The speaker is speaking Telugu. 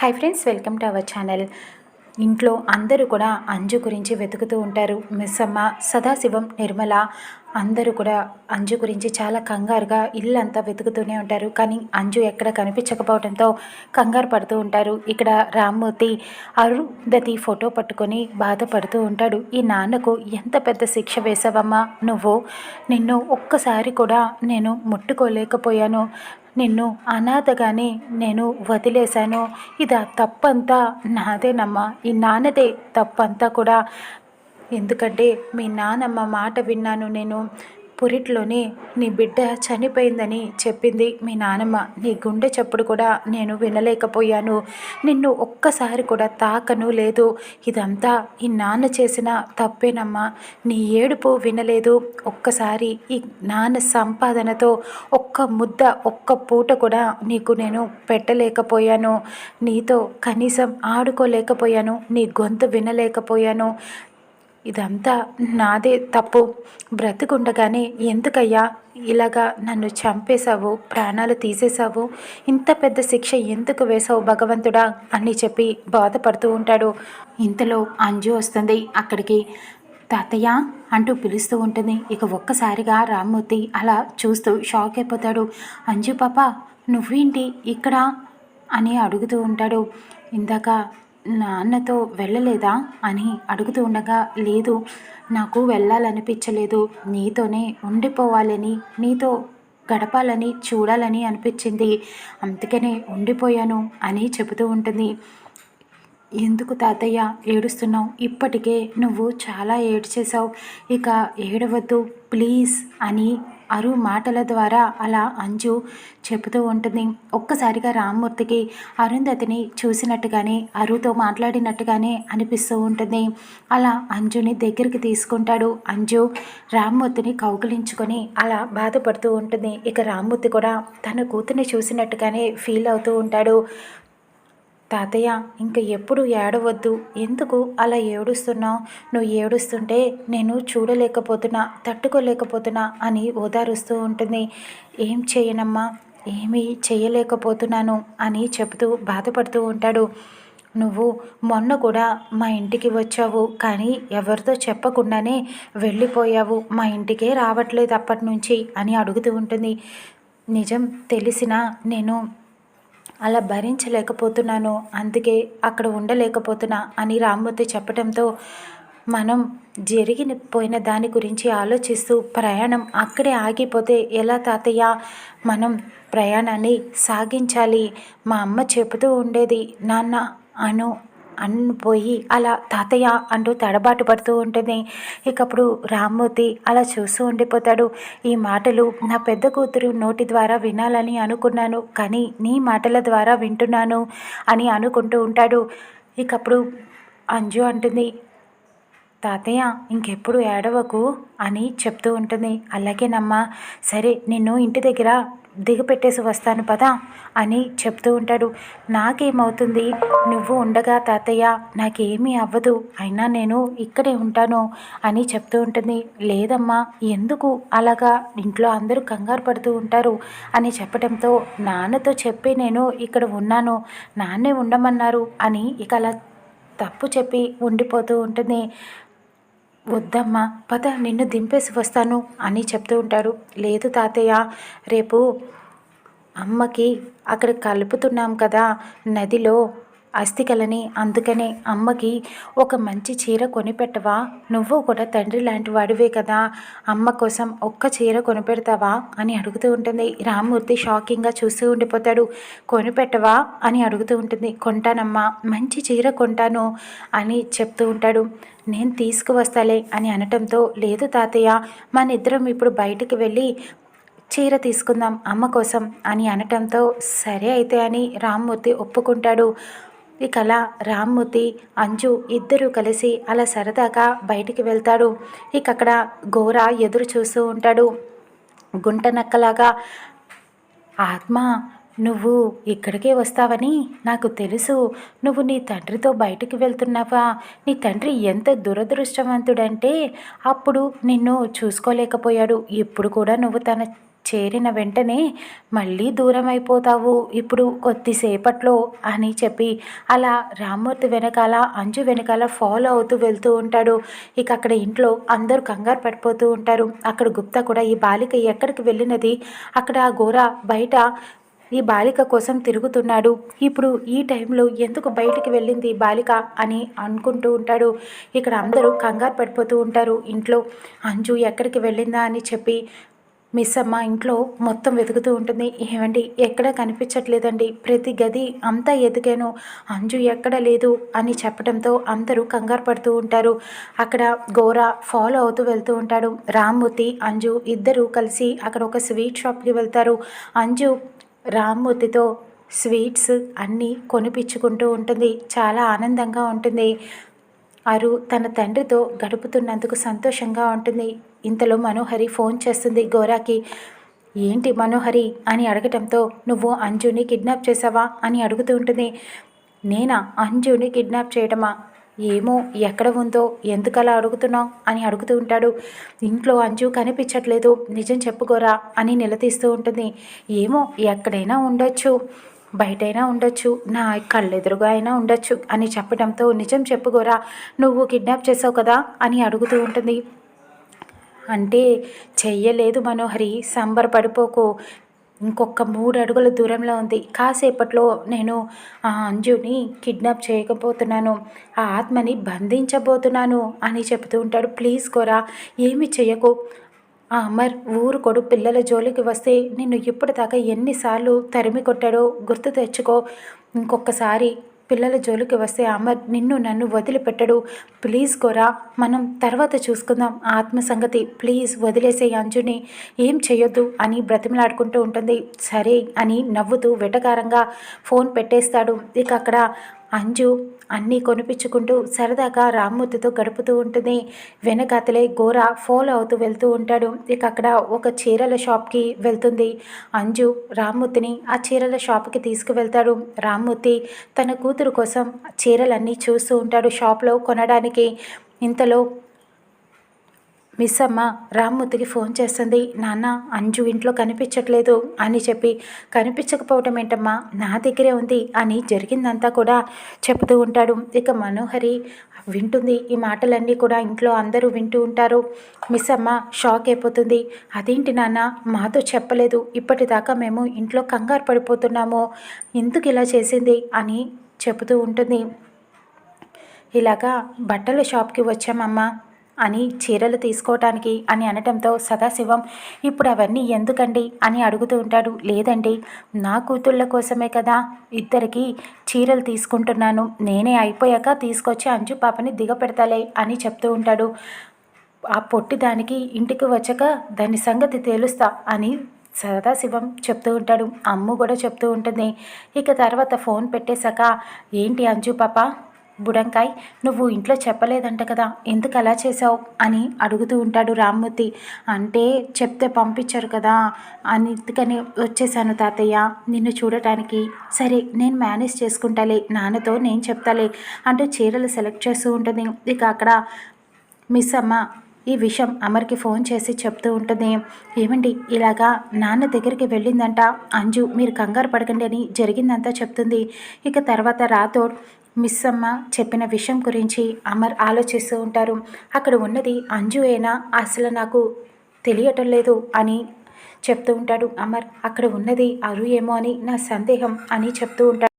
Hi friends welcome to our channel ఇంట్లో అందరూ కూడా అంజు గురించి వెతుకుతూ ఉంటారు. మిస్ అమ్మ సదాశివం నిర్మల అందరూ కూడా అంజు గురించి చాలా కంగారుగా ఇల్లంతా వెతుకుతూనే ఉంటారు. కానీ అంజు ఎక్కడ కనిపించకపోవడంతో కంగారు పడుతూ ఉంటారు. ఇక్కడ రామ్మూర్తి అరుంధతి ఫోటో పట్టుకొని బాధపడుతూ ఉంటాడు. ఈ నాన్నకు ఎంత పెద్ద శిక్ష వేసావమ్మా నువ్వు నిన్ను ఒక్కసారి కూడా నేను ముట్టుకోలేకపోయాను. నిన్ను అనాథగానే నేను వదిలేశాను. ఇది తప్పంతా నాదేనమ్మా. ఈ నాన్నదే తప్పంతా కూడా. ఎందుకంటే మీ నానమ్మ మాట విన్నాను నేను. పురిట్లోనే నీ బిడ్డ చనిపోయిందని చెప్పింది మీ నానమ్మ. నీ గుండె చప్పుడు కూడా నేను వినలేకపోయాను. నిన్ను ఒక్కసారి కూడా తాకను లేదు. ఇదంతా ఈ నాన్న చేసిన తప్పేనమ్మా. నీ ఏడుపు వినలేదు. ఒక్కసారి ఈ నాన్న సంపాదనతో ఒక్క ముద్ద ఒక్క పూట కూడా నీకు నేను పెట్టలేకపోయాను. నీతో కనీసం ఆడుకోలేకపోయాను. నీ గొంతు వినలేకపోయాను. ఇదంతా నాదే తప్పు. బ్రతికుండగానే ఎందుకయ్యా ఇలాగా నన్ను చంపేశావు ప్రాణాలు తీసేశావు? ఇంత పెద్ద శిక్ష ఎందుకు వేశావు భగవంతుడా? అని చెప్పి బాధపడుతూ ఉంటాడు. ఇంతలో అంజు వస్తుంది అక్కడికి. తాతయ్య అంటూ పిలుస్తూ ఉంటుంది. ఇక ఒక్కసారిగా రామ్మూర్తి అలా చూస్తూ షాక్ అయిపోతాడు. అంజు పాప నువ్వేంటి ఇక్కడ? అని అడుగుతూ ఉంటాడు. ఇందాక నాన్నతో వెళ్ళలేదా అని అడుగుతూ ఉండగా లేదు నాకు వెళ్ళాలనిపించలేదు. నీతోనే ఉండిపోవాలని నీతో గడపాలని చూడాలని అనిపించింది. అందుకనే ఉండిపోయాను అని చెబుతూ ఉంటుంది. ఎందుకు తాతయ్య ఏడుస్తున్నావు? ఇప్పటికే నువ్వు చాలా ఏడ్చేసావు ఇక ఏడవద్దు ప్లీజ్ అని అరు మాటల ద్వారా అలా అంజు చెబుతూ ఉంటుంది. ఒక్కసారిగా రామ్మూర్తికి అరుంధతిని చూసినట్టుగానే అరుతో మాట్లాడినట్టుగానే అనిపిస్తూ ఉంటుంది. అలా అంజుని దగ్గరికి తీసుకుంటాడు. అంజు రామ్మూర్తిని కౌగిలించుకొని అలా బాధపడుతూ ఉంటుంది. ఇక రామ్మూర్తి కూడా తన కూతుర్ని చూసినట్టుగానే ఫీల్ అవుతూ ఉంటాడు. తాతయ్య ఇంక ఎప్పుడు ఏడవద్దు. ఎందుకు అలా ఏడుస్తున్నావు? నువ్వు ఏడుస్తుంటే నేను చూడలేకపోతున్నా తట్టుకోలేకపోతున్నా అని ఓదారుస్తూ ఉంటుంది. ఏం చేయనమ్మా? ఏమీ చేయలేకపోతున్నాను అని చెబుతూ బాధపడుతూ ఉంటాడు. నువ్వు మొన్న కూడా మా ఇంటికి వచ్చావు కానీ ఎవరితో చెప్పకుండానే వెళ్ళిపోయావు. మా ఇంటికే రావట్లేదు అప్పటి నుంచి అని అడుగుతూ ఉంటుంది. నిజం తెలిసినా నేను అలా భరించలేకపోతున్నాను అందుకే అక్కడ ఉండలేకపోతున్నా అని రామ్మూర్తి చెప్పడంతో మనం జరిగిన పోయిన దాని గురించి ఆలోచిస్తూ ప్రయాణం అక్కడే ఆగిపోతే ఎలా తాతయ్య? మనం ప్రయాణాన్ని సాగించాలి మా అమ్మ చెబుతూ ఉండేది నాన్న అను అన్నిపోయి అలా తాతయ్య అంటూ తడబాటు పడుతూ ఉంటుంది ఇకప్పుడు రామ్మూర్తి అలా చూస్తూ ఉండిపోతాడు. ఈ మాటలు నా పెద్ద కూతురు నోటి ద్వారా వినాలని అనుకున్నాను. కానీ నీ మాటల ద్వారా వింటున్నాను అని అనుకుంటూ ఉంటాడు. ఇకప్పుడు అంజు అంటుంది తాతయ్య ఇంకెప్పుడు ఏడవకు అని చెప్తూ ఉంటుంది. అలాగేనమ్మా సరే నిన్ను ఇంటి దగ్గర దిగపెట్టేసి వస్తాను పదా అని చెప్తూ ఉంటాడు. నాకేమవుతుంది? నువ్వు ఉండగా తాతయ్య నాకేమీ అవ్వదు. అయినా నేను ఇక్కడే ఉంటాను అని చెప్తూ ఉంటుంది. లేదమ్మా ఎందుకు అలాగా? ఇంట్లో అందరూ కంగారు పడుతూ ఉంటారు అని చెప్పడంతో నాన్నతో చెప్పి నేను ఇక్కడ ఉన్నాను నాన్నే ఉండమన్నారు అని ఇక అలా తప్పు చెప్పి ఉండిపోతూ ఉంటుంది. వద్దమ్మా పద నిన్ను దింపేసి వస్తాను అని చెప్తూ ఉంటాడు. లేదు తాతయ్య రేపు అమ్మకి అక్కడ కలుపుతున్నాం కదా నదిలో అస్థికలని అందుకనే అమ్మకి ఒక మంచి చీర కొనిపెట్టవా? నువ్వు కూడా తండ్రి లాంటి వాడివే కదా. అమ్మ కోసం ఒక్క చీర కొనిపెడతావా? అని అడుగుతూ ఉంటుంది. రామ్మూర్తి షాకింగ్గా చూస్తూ ఉండిపోతాడు. కొనిపెట్టవా? అని అడుగుతూ ఉంటుంది. కొంటానమ్మా మంచి చీర కొంటాను అని చెప్తూ ఉంటాడు. నేను తీసుకువస్తాలే అని అనటంతో లేదు తాతయ్య మన ఇద్దరం ఇప్పుడు బయటికి వెళ్ళి చీర తీసుకుందాం అమ్మ కోసం అని అనటంతో సరే అయితే అని రామ్మూర్తి ఒప్పుకుంటాడు. ఇక అలా రామ్మూర్తి అంజు ఇద్దరూ కలిసి అలా సరదాగా బయటికి వెళ్తాడు. ఇక అక్కడ గోర ఎదురు చూస్తూ ఉంటాడు. గుంట నక్కలాగా ఆత్మ నువ్వు ఇక్కడికే వస్తావని నాకు తెలుసు. నువ్వు నీ తండ్రితో బయటికి వెళ్తున్నావా? నీ తండ్రి ఎంత దురదృష్టవంతుడంటే అప్పుడు నిన్ను చూసుకోలేకపోయాడు. ఇప్పుడు కూడా నువ్వు తన చేరిన వెంటనే మళ్ళీ దూరం అయిపోతావు ఇప్పుడు కొద్దిసేపట్లో అని చెప్పి అలా రామ్మూర్తి వెనకాల అంజు వెనకాల ఫాలో అవుతూ వెళ్తూ ఉంటాడు. ఇక అక్కడ ఇంట్లో అందరూ కంగారు పడిపోతూ ఉంటారు. అక్కడ గుప్తా కూడా ఈ బాలిక ఎక్కడికి వెళ్ళినది? అక్కడ ఆ గోర బయట ఈ బాలిక కోసం తిరుగుతున్నాడు. ఇప్పుడు ఈ టైంలో ఎందుకు బయటికి వెళ్ళింది బాలిక అని అనుకుంటూ ఉంటాడు. ఇక్కడ అందరూ కంగారు పడిపోతూ ఉంటారు. ఇంట్లో అంజు ఎక్కడికి వెళ్ళిందా అని చెప్పి మిస్ అమ్మ ఇంట్లో మొత్తం వెతుకుతూ ఉంటుంది. ఏమండి ఎక్కడ కనిపించట్లేదండి. ప్రతి గది అంతా ఎదిగాను. అంజు ఎక్కడ లేదు అని చెప్పడంతో అందరూ కంగారు పడుతూ ఉంటారు. అక్కడ గోర ఫాలో అవుతూ వెళ్తూ ఉంటాడు. రామ్మూర్తి అంజు ఇద్దరూ కలిసి అక్కడ ఒక స్వీట్ షాప్కి వెళ్తారు. అంజు రామ్మూర్తితో స్వీట్స్ అన్నీ కొనిపించుకుంటూ ఉంటుంది. చాలా ఆనందంగా ఉంటుంది. అరు తన తండ్రితో గడుపుతున్నందుకు సంతోషంగా ఉంటుంది. ఇంతలో మనోహరి ఫోన్ చేస్తుంది గోరాకి. ఏంటి మనోహరి? అని అడగటంతో నువ్వు అంజుని కిడ్నాప్ చేసావా అని అడుగుతూ ఉంటుంది. నేనా? అంజుని కిడ్నాప్ చేయడమా ఏమో ఎక్కడ ఉందో ఎందుకలా అడుగుతున్నావు? అని అడుగుతూ ఉంటాడు. ఇంట్లో అంజు కనిపించట్లేదు. నిజం చెప్పుకోరా అని నిలదీస్తూ ఉంటుంది. ఏమో ఎక్కడైనా ఉండొచ్చు. బయటైనా ఉండొచ్చు. నా కళ్ళెదురుగా అయినా ఉండొచ్చు అని చెప్పడంతో నిజం చెప్పుకోరా నువ్వు కిడ్నాప్ చేసావు కదా? అని అడుగుతూ ఉంటుంది. అంటే చెయ్యలేదు మనోహరి సంబరపడిపోకు ఇంకొక మూడు అడుగుల దూరంలో ఉంది. కాసేపట్లో నేను ఆ అంజుని కిడ్నాప్ చేయకపోతున్నాను. ఆ ఆత్మని బంధించబోతున్నాను అని చెబుతూ ఉంటాడు. ప్లీజ్ కోరా ఏమి చెయ్యకు. ఆ అమర్ ఊరు కొడు పిల్లల జోలికి వస్తే నిన్ను ఇప్పటిదాకా ఎన్నిసార్లు తరిమి కొట్టాడో గుర్తు తెచ్చుకో. ఇంకొకసారి పిల్లల జోలికి వస్తే అమర్ నిన్ను నన్ను వదిలిపెట్టడు. ప్లీజ్ కోరా మనం తర్వాత చూసుకుందాం. ఆత్మ సంగతి ప్లీజ్ వదిలేసే అంజుని. ఏం చేయొద్దు అని బ్రతిమలాడుకుంటూ ఉంటుంది. సరే అని నవ్వుతూ వెటకారంగా ఫోన్ పెట్టేస్తాడు. ఇక అక్కడ అంజు అన్నీ కొనిపించుకుంటూ సరదాగా రామ్మూర్తితో గడుపుతూ ఉంటుంది. వెనకాతలే గోర ఫాలో అవుతూ వెళ్తూ ఉంటాడు. ఇక అక్కడ ఒక చీరల షాప్కి వెళ్తుంది. అంజు రామ్మూర్తిని ఆ చీరల షాప్కి తీసుకువెళ్తాడు. రామ్మూర్తి తన కూతురు కోసం చీరలన్నీ చూస్తూ ఉంటాడు షాప్లో కొనడానికి. ఇంతలో మిస్ అమ్మ రామ్మూర్తికి ఫోన్ చేస్తుంది. నాన్న అంజు ఇంట్లో కనిపించట్లేదు అని చెప్పి. కనిపించకపోవటం ఏంటమ్మా? నా దగ్గరే ఉంది అని జరిగిందంతా కూడా చెబుతూ ఉంటాడు. ఇక మనోహరి వింటుంది. ఈ మాటలన్నీ కూడా ఇంట్లో అందరూ వింటూ ఉంటారు. మిస్ అమ్మ షాక్ అయిపోతుంది. అదేంటి నాన్న? మాతో చెప్పలేదు. ఇప్పటిదాకా మేము ఇంట్లో కంగారు పడిపోతున్నాము. ఎందుకు ఇలా చేసింది? అని చెబుతూ ఉంటుంది. ఇలాగా బట్టల షాప్కి వచ్చామమ్మా. అని చీరలు తీసుకోవటానికి అని అనటంతో సదాశివం ఇప్పుడు అవన్నీ ఎందుకండి? అని అడుగుతూ ఉంటాడు. లేదండి నా కూతుళ్ళ కోసమే కదా ఇద్దరికి చీరలు తీసుకుంటున్నాను. నేనే అయిపోయాక తీసుకొచ్చి అంజు పాపని దిగపెడతాలే అని చెప్తూ ఉంటాడు. ఆ పొట్టి దానికి ఇంటికి వచ్చాక దాని సంగతి తేలుస్తా అని సదాశివం చెప్తూ ఉంటాడు. అమ్ము కూడా చెప్తూ ఉంటుంది. ఇక తర్వాత ఫోన్ పెట్టేశాక ఏంటి అంజు పాప బుడంకాయ్ నువ్వు ఇంట్లో చెప్పలేదంట కదా ఎందుకు అలా చేసావు అని అడుగుతూ ఉంటాడు రామ్మూర్తి. అంటే చెప్తే పంపించారు కదా అని అందుకని వచ్చేసాను తాతయ్య. నిన్ను చూడటానికి సరే నేను మేనేజ్ చేసుకుంటాలే నాన్నతో నేను చెప్తాలే అంటూ చీరలు సెలెక్ట్ చేస్తూ ఉంటుంది. ఇక అక్కడ మిస్ అమ్మ ఈ విషయం అమర్కి ఫోన్ చేసి చెప్తూ ఉంటుంది. ఏమండి ఇలాగా నాన్న దగ్గరికి వెళ్ళిందంట. అంజు మీరు కంగారు పడకండి అని జరిగిందంతా చెప్తుంది. ఇక తర్వాత రాథోడ్ మిస్ అమ్మ చెప్పిన విషయం గురించి అమర్ ఆలోచిస్తూ ఉంటారు. అక్కడ ఉన్నది అంజు అయినా అసలు నాకు తెలియటం లేదు అని చెప్తూ ఉంటాడు అమర్. అక్కడ ఉన్నది అరు ఏమో అని నా సందేహం అని చెప్తూ ఉంటాడు.